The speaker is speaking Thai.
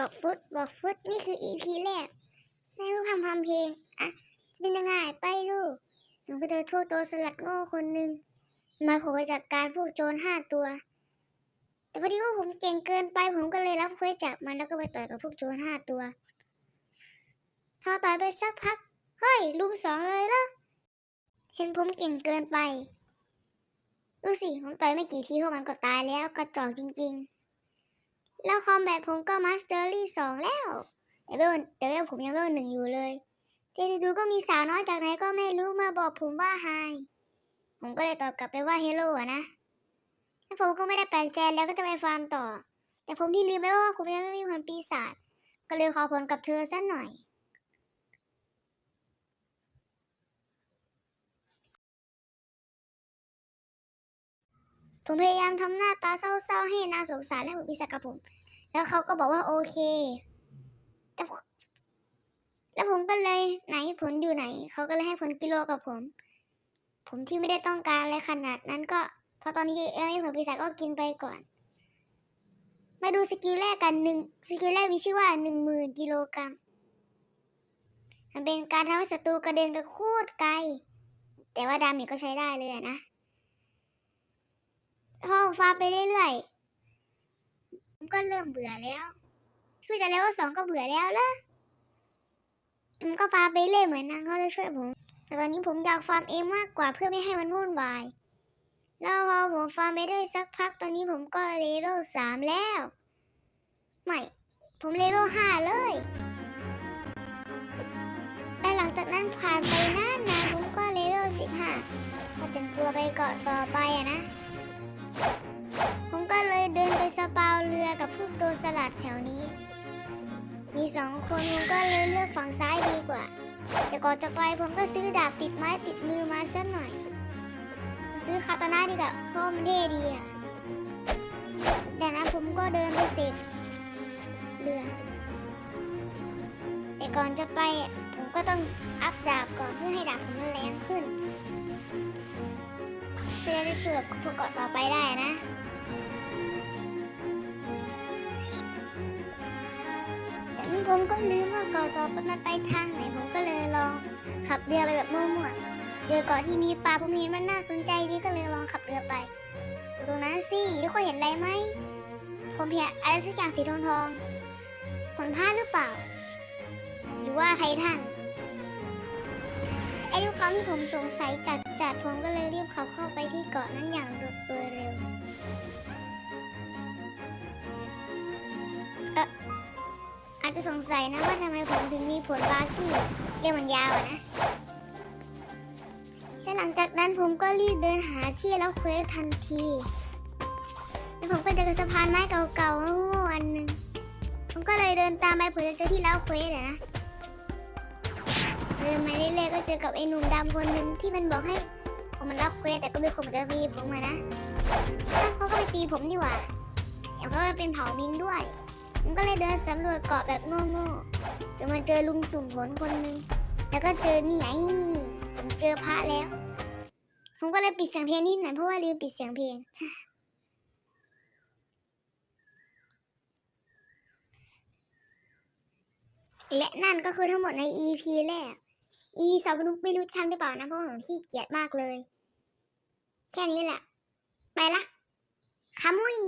บอกฟุตบอกฟุตนี่คืออีพีแรกไม่รู้ทำความเพลงอะจะเป็นยังไงไปดูกหนูก็เจอโทษตัวสลัดโง่คนหนึ่งมาผมไปจากการพวกโจรห้าตัว แต่พอดีว่าผมเก่งเกินไปผมก็เลยรับเควสจากมันแล้วก็ไปต่อยกับพวกโจรห้าตัว พอต่อยไปสักพักเฮ้ยลุมสองเลยละเห็นผมเก่งเกินไปดูสิผมต่อยไม่กี่ทีพวกมันก็ตายแล้วกระจอกจริง ๆ แล้วคอมแบทผมก็มาสเตอรี่สองแล้วแต่เวลแต่เวลผมยังเวลหนึ่งอยู่เลยแต่จู่ๆก็มีสาวน้อยจากไหนก็ไม่รู้มาบอกผมว่าไฮผมก็เลยตอบกลับไปว่าเฮลโลอะนะแล้วผมก็ไม่ได้แปลกใจแล้วก็จะไปฟาร์มต่อ แต่ผมที่ลืมไปว่าผมยังไม่มีผลปีศาจก็เลยขอผลกับเธอสักหน่อย ผมพยายามทำหน้าตาเศร้าๆ ให้นางสงสารและผลปีศาจกับผม แล้วเขาก็บอกว่าโอเค แต่แล้วผมก็เลยไหนผลอยู่ไหน เขาก็เลยให้ผลกิโลกับผม ผมที่ไม่ได้ต้องการอะไรขนาดนั้นก็พราะตอนนี้เอลผลปีศาจก็กินไปก่อน มาดูสกิลแรกกันหนึ่งสกิลแรกมีชื่อว่าหนึ่งหมื่นกิโลกรัมมันเป็นการทำให้ศัตรูกระเด็นไปโคตรไกล แต่ว่าดาเมจก็ใช้ได้เลยนะ พอผมฟาร์มไปเรื่อยๆผมก็เริ่มเบื่อแล้วคือจะแล้วว่าสองก็เบื่อแล้วละผมก็ฟาร์มไปเรื่อยเหมือนนางเขาจะช่วยผม แต่ตอนนี้ผมอยากฟาร์มเองมากกว่าเพื่อไม่ให้มันวุ่นวาย แล้วพอผมฟาร์มไปได้สักพักตอนนี้ผมก็เลเวลสามแล้ว ไม่ ผมเลเวลห้าเลยและหลังจากนั้นผ่านไปนานนานๆผมก็เลเวลสิบห้าก็เต็มตัวไปเกาะต่อไปอะนะ ผมก็เลยเดินไปสปาวเรือกับพวกตัวสลัดแถวนี้ มีสองคนผมก็เลยเลือกฝั่งซ้ายดีกว่า แต่ก่อนจะไปผมก็ซื้อดาบติดไม้ติดมือมาสักหน่อย ซื้อคาตานะดีกว่าเพราะมันเท่ดีอะแต่นั้นผมก็เดินไปเสกเรือ แต่ก่อนจะไปผมก็ต้องอัพดาบก่อนเพื่อให้ดาบผมมันแรงขึ้น พื่อจะได้สู้กับพวกเกาะต่อไปได้นะแต่ผมก็ลืมว่าเกาะต่อไปมันไปทางไหนผมก็เลยลองขับเรือไปแบบมั่วๆเจอเกาะที่มีปลาผมเห็นมันน่าสนใจดีก็เลยลองขับเรือไปดูตรงนั้นสิทุกคนเห็นอะไรไหมผมเห็นอะไรสักอย่างสีทองทองๆผลพลาดหรือเปล่า หรือว่าใครท่าน ไอ้ทุกครั้งที่ผมสงสัยจัดจัดผมก็เลยรีบขับเข้าไปที่เกาะนั้นอย่างรวดเร็วเอออาจจะสงสัยนะว่าทำไมผมถึงมีผลบาร์กี้เรียกมันยาวอะนะแต่หลังจากนั้นผมก็รีบเดินหาที่แล้วเควสทันทีแล้วผมก็เจอสะพานไม้เก่าๆโง่ๆอันหนึ่งผมก็เลยเดินตามไปเผื่อจะเจอที่แล้วเควสอะนะ เดินมาเรื่อยๆก็เจอกับไอ้หนุ่มดำคนหนึ่งที่มันบอกให้ผมมันรับเควสแต่ก็มีคนมาจะตีผมอะนะแล้วเขาก็ไปตีผมนี่หว่าแถมเขาก็เป็นเผามินด้วยผมก็เลยเดินสำรวจเกาะแบบโง่ๆจนมาเจอลุงสุ่มผลคนหนึ่งแล้วก็เจอนี่ไงผมเจอพระแล้ว ผมก็เลยปิดเสียงเพลงนิดหน่อยเพราะว่าลืมปิดเสียงเพลงและนั่นก็คือทั้งหมดใน EP แรก อีสองไม่รู้ไม่รู้ทันหรือเปล่านะเพราะว่าผมขี้เกียจมากเลย แค่นี้แหละ ไปละขมุย